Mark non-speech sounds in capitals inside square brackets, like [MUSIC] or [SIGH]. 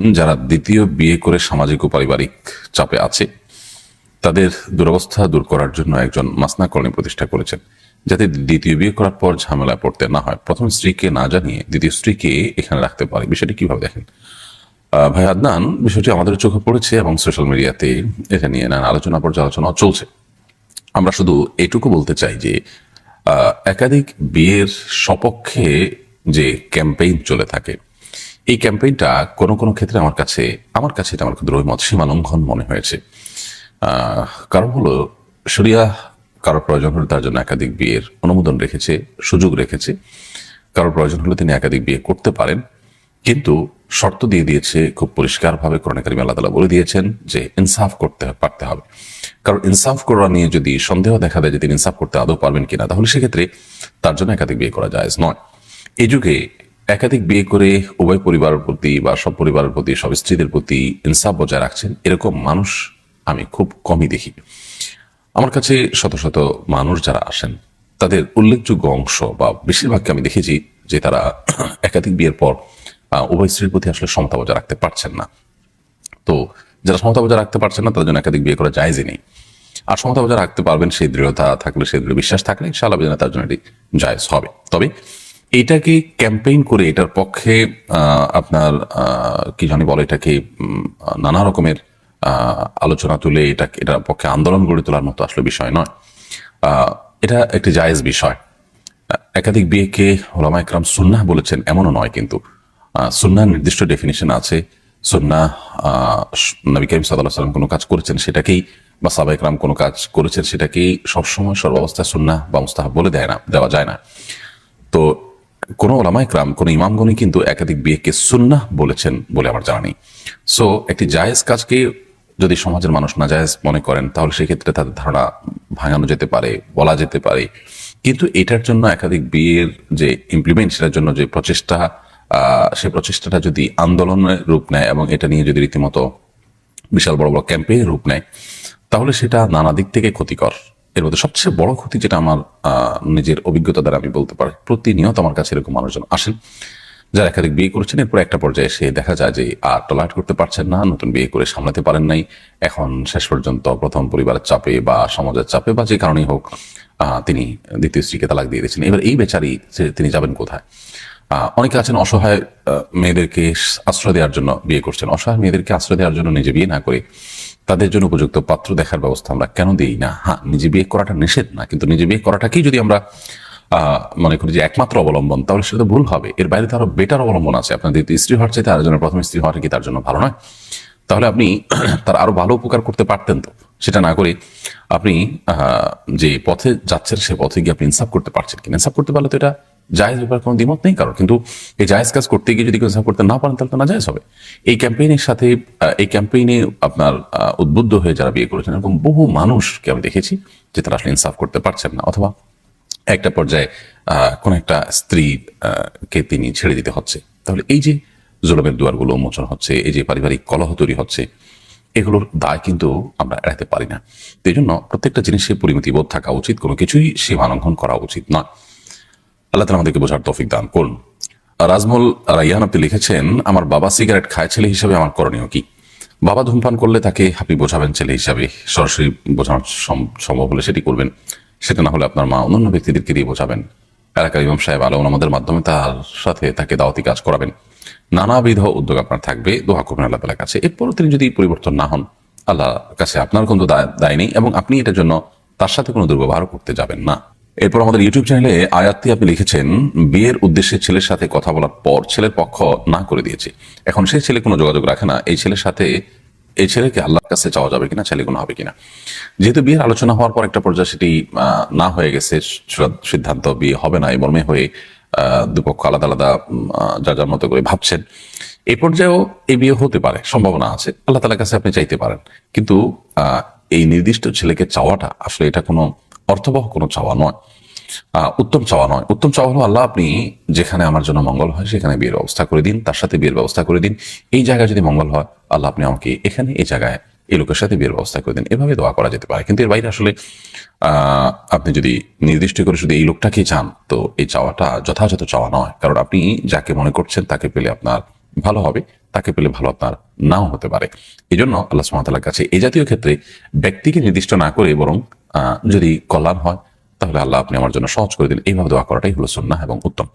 যারা দ্বিতীয় বিয়ে করে সামাজিক ও পারিবারিক চাপে আছে, তাদের দুরবস্থা দূর করার জন্য একজন মাসনা কলোনি প্রতিষ্ঠা করেছেন, যাতে দ্বিতীয় বিয়ে করার পর ঝামেলায় পড়তে না হয়। প্রথম স্ত্রীকে না জানিয়ে দ্বিতীয় স্ত্রীকে এখানে রাখতে পারে। বিষয়টি কীভাবে দেখেন? ভাই আদনান, বিষয়টি আমাদের চোখে পড়েছে এবং সোশ্যাল মিডিয়াতে এটা নিয়ে নানা আলোচনা পর্যালোচনা চলছে। আমরা শুধু এটুকু বলতে চাই যে একাধিক বিয়ের সপক্ষে যে ক্যাম্পেইন চলে থাকে এই ক্যাম্পেইনটা কোনো কোনো ক্ষেত্রে আমার কাছে আমার কাছে এটা আমার ক্ষুদ্র মত, সীমালঙ্ঘন মনে হয়েছে। কারণ হলো, শরিয়া কারোর প্রয়োজন হলে তার জন্য একাধিক বিয়ের অনুমোদন রেখেছে, সুযোগ রেখেছে। কারোর প্রয়োজন হলে তিনি একাধিক বিয়ে করতে পারেন। কিন্তু শর্ত দিয়ে দিয়েছে, খুব পরিষ্কারভাবে করোনা কারিম আল্লাহ বলে দিয়েছেন যে ইনসাফ করতে পারতে হবে। কারণ ইনসাফ করা নিয়ে যদি সন্দেহ দেখা দেয় যে তিনি ইনসাফ করতে আদৌ পারবেন কিনা, তাহলে সেক্ষেত্রে তার জন্য একাধিক বিয়ে করা যায় নয়। এই যুগে একাধিক বিয়ে করে উভয় পরিবারের প্রতি বা সব পরিবারের প্রতি, সব স্ত্রীদের প্রতি ইনসাফ বজায় রাখছেন, এরকম মানুষ আমি খুব কমই দেখি। আমার কাছে শত শত মানুষ যারা আসেন, তাদের উল্লেখযোগ্য অংশ বা বেশিরভাগকে আমি দেখেছি যে তারা [CLEARS THROAT] একাধিক বিয়ের পর উভয় স্ত্রীর প্রতি আসলে সমতা বজায় রাখতে পারছেন না। তো যারা সমতা বজায় রাখতে পারছেন না, তাদের জন্য একাধিক বিয়ে করা জায়জই নেই। আর সমতা বজায় রাখতে পারবেন সেই দৃঢ়তা থাকলে, সেই দৃঢ় বিশ্বাস থাকলে, ইনশাআল্লাহ তার জন্য এটি জায়জ হবে। তবে এটাকে ক্যাম্পেইন করে এটার পক্ষে আপনার কি জানি বলে এটাকে নানা রকমের আলোচনা তুলে এটা এটার পক্ষে আন্দোলন গড়ে তোলার মতো আসলে বিষয় নয়। এটা একটি জায়েজ বিষয়। একাধিক বিয়েকে ওলামা একরাম সুন্নাহ বলেছেন এমনও নয় কিন্তু। সুন্নাহ নির্দিষ্ট ডেফিনেশন আছে। সুন্নাহ আহ, নবী করিম সাল্লাহ সাল্লাম কোনো কাজ করেছেন সেটাকেই বা সাবা একরাম কোনো কাজ করেছেন সেটাকেই সবসময় সর্বাবস্থায় সুন্নাহ বা মুস্তাহাব বলে দেয় না দেওয়া যায় না। তো কোনো ওলামা একরাম কোনো ইমামগণই কিন্তু একাধিক বিয়েকে সুন্নাহ বলেছেন বলে আমার জানা নেই। সো একটি জায়েজ কাজকে যদি সমাজের মানুষ না জায়েজ মনে করেন, তাহলে সেক্ষেত্রে তাদের ধারণা ভাঙানো যেতে পারে, বলা যেতে পারে। কিন্তু এটার জন্য একাধিক বিয়ের যে ইমপ্লিমেন্ট সেটার জন্য যে প্রচেষ্টা সেই প্রচেষ্টাটা যদি আন্দোলনের রূপ নেয় এবং এটা নিয়ে যদি রীতিমতো বিশাল বড় বড় ক্যাম্পেইন রূপ নেয়, তাহলে সেটা নানা দিক থেকে ক্ষতিকর। এর মধ্যে সবচেয়ে বড় ক্ষতি যেটা আমার নিজের অভিজ্ঞতা দ্বারা আমি বলতে পারি, প্রতিনিয়ত আমার কাছে এরকম মানুষজন আসেন, যারা একাধিক বিয়ে করেছেন, এরপর একটা পর্যায়ে এসে দেখা যায় যে আর টলারেট করতে পারছেন না, নতুন বিয়ে করে সামলাতে পারেন নাই। এখন শেষ পর্যন্ত প্রথম পরিবারের চাপে বা সমাজের চাপে বা যে কারণেই হোক তিনি দ্বিতীয় স্ত্রীকে তালাক দিয়ে দিয়েছেন। এবার এই বেচারি তিনি যাবেন কোথায়? অনেকে আছেন অসহায় মেয়েদেরকে আশ্রয় দেওয়ার জন্য বিয়ে করছেন। অসহায় মেয়েদেরকে আশ্রয় দেওয়ার জন্য নিজে বিয়ে না করে তাদের জন্য উপযুক্ত পাত্র দেখার ব্যবস্থা আমরা কেন দিই না? হ্যাঁ নিজে বিয়ে করাটা নিষেধ না, কিন্তু নিজে বিয়ে করাটাকেই যদি আমরা মনে করি যে একমাত্র অবলম্বন, তাহলে সেটা ভুল হবে। এর বাইরে তো আরও বেটার অবলম্বন আছে। আপনার দ্বিতীয় স্ত্রী হওয়ার চাইতে আরেকজনের প্রথম স্ত্রী হওয়াটা কি তার জন্য ভালো নয়? তাহলে আপনি [CLEARS THROAT] তার আরও ভালো উপকার করতে পারতেন তো। সেটা না করে আপনি যে পথে যাচ্ছেন সে পথে গিয়ে আপনি ইনসাফ করতে পারছেন কিনা? ইনসাফ করতে পারলে তো এটা জায়েজ ব্যাপার কোনো দ্বিমত নেই কারণ কিন্তু এই জায়েজ কাজ করতে গিয়ে যদি ইনসাফ করতে না পারেন, তাহলে তো না জায়েজ হবে। এই ক্যাম্পেইনের সাথে এই ক্যাম্পেইনে আপনার উদ্বুদ্ধ হয়ে যারা বিয়ে করেছেন এবং বহু মানুষকে আমি দেখেছি যে তারা আসলে ইনসাফ করতে পারছেন না। অথবা একটা পর্যায়ে কোন একটা স্ত্রী কে তিনি ছেড়ে দিতে হচ্ছে। তাহলে এই যে জুলমের দুয়ারগুলো উন্মোচন হচ্ছে, এই যে পারিবারিক কলহ তৈরি হচ্ছে, এগুলোর দায় কিন্তু আমরা এড়াতে পারি না। এই জন্য প্রত্যেকটা জিনিসের পরিমিতি বোধ থাকা উচিত, কোনো কিছুই সীমা লঙ্ঘন করা উচিত নয়। আল্লাহ আমাদেরকে বোঝার তৌফিক দান করুন। রাজমল রাইয়ান আপনি লিখেছেন, আমার বাবা সিগারেট খায়, ছেলে হিসাবে আমার করণীয় কি? বাবা ধূমপান করলে তাকে আপনি বোঝাবেন ছেলে হিসাবে। সরাসরি বোঝানো সম্ভব হলে সেটি করবেন। সেটা না হলে আপনার মা অন্যান্য ব্যক্তিদেরকে দিয়ে বোঝাবেন। এলাকার ইমাম সাহেব আলম আমাদের মাধ্যমে তার সাথে তাকে দাওয়াতি কাজ করাবেন। নানাবিধ উদ্যোগ আপনার থাকবে, দোয়া করবেন আল্লাহ তালার কাছে। এরপরও তিনি যদি পরিবর্তন না হন আল্লাহ কাছে আপনার কোনো দায়- দায় নেই এবং আপনি এটার জন্য তার সাথে কোনো দুর্ব্যবহার করতে যাবেন না। এরপর আমাদের ইউটিউব চ্যানেলে আয়াতটি আপনি লিখেছেন, বিয়ের উদ্দেশ্যে ছেলের সাথে কথা বলার পর ছেলের পক্ষ না করে দিয়েছে। এখন সেই ছেলে কোনো যোগাযোগ রাখে না, এই ছেলের সাথে, এই ছেলেকে আল্লাহর কাছে চাওয়া যাবে কিনা, ছেলে কোনো হবে কিনা? যেহেতু বিয়ের আলোচনা হওয়ার পর একটা পর্যায়ে সেটি না হয়ে গেছে সিদ্ধান্ত বিয়ে হবে না, এই মর্মে হয়ে দুপক্ষ আলাদা আলাদা যা যার মতো করে ভাবছেন। এই পর্যায়েও এই বিয়ে হতে পারে, সম্ভাবনা আছে, আল্লাহ তালার কাছে আপনি চাইতে পারেন। কিন্তু এই নির্দিষ্ট ছেলেকে চাওয়াটা আসলে এটা কোনো অর্থবহ কোনো চাওয়া নয়। উত্তম চাওয়া নয়। উত্তম চাওয়া হলো, আল্লাহ আপনি যেখানে আমার জন্য মঙ্গল হয়, সেখানে বিয়ের ব্যবস্থা করে দিন, তার সাথে বিয়ের ব্যবস্থা করে দিন। এই জায়গায় যদি মঙ্গল হয়, আল্লাহ আপনি আমাকে এখানে, এই জায়গায়, এই লোকের সাথে বিয়ের ব্যবস্থা করে দিন। এভাবে দোয়া করা যেতে পারে। কিন্তু এর বাইরে আসলে আপনি যদি নির্দিষ্ট করে শুধু এই লোকটাকেই চান, তো এই চাওয়াটা যথাযথ চাওয়া নয়। কারণ আপনি যাকে মনে করছেন, তাকে পেলে আপনার ভালো হবে, তাকে পেলে ভালো আপনার নাও হতে পারে। এই জন্য আল্লাহ সুমাতালার কাছে এই জাতীয় ক্ষেত্রে ব্যক্তিকে নির্দিষ্ট না করে বরং যদি কল্যাণ হয়, তাহলে আল্লাহ আপনি আমার জন্য সহজ করে দিন এইভাবে দোয়া করাটাই হলো সন্না এবং উত্তম।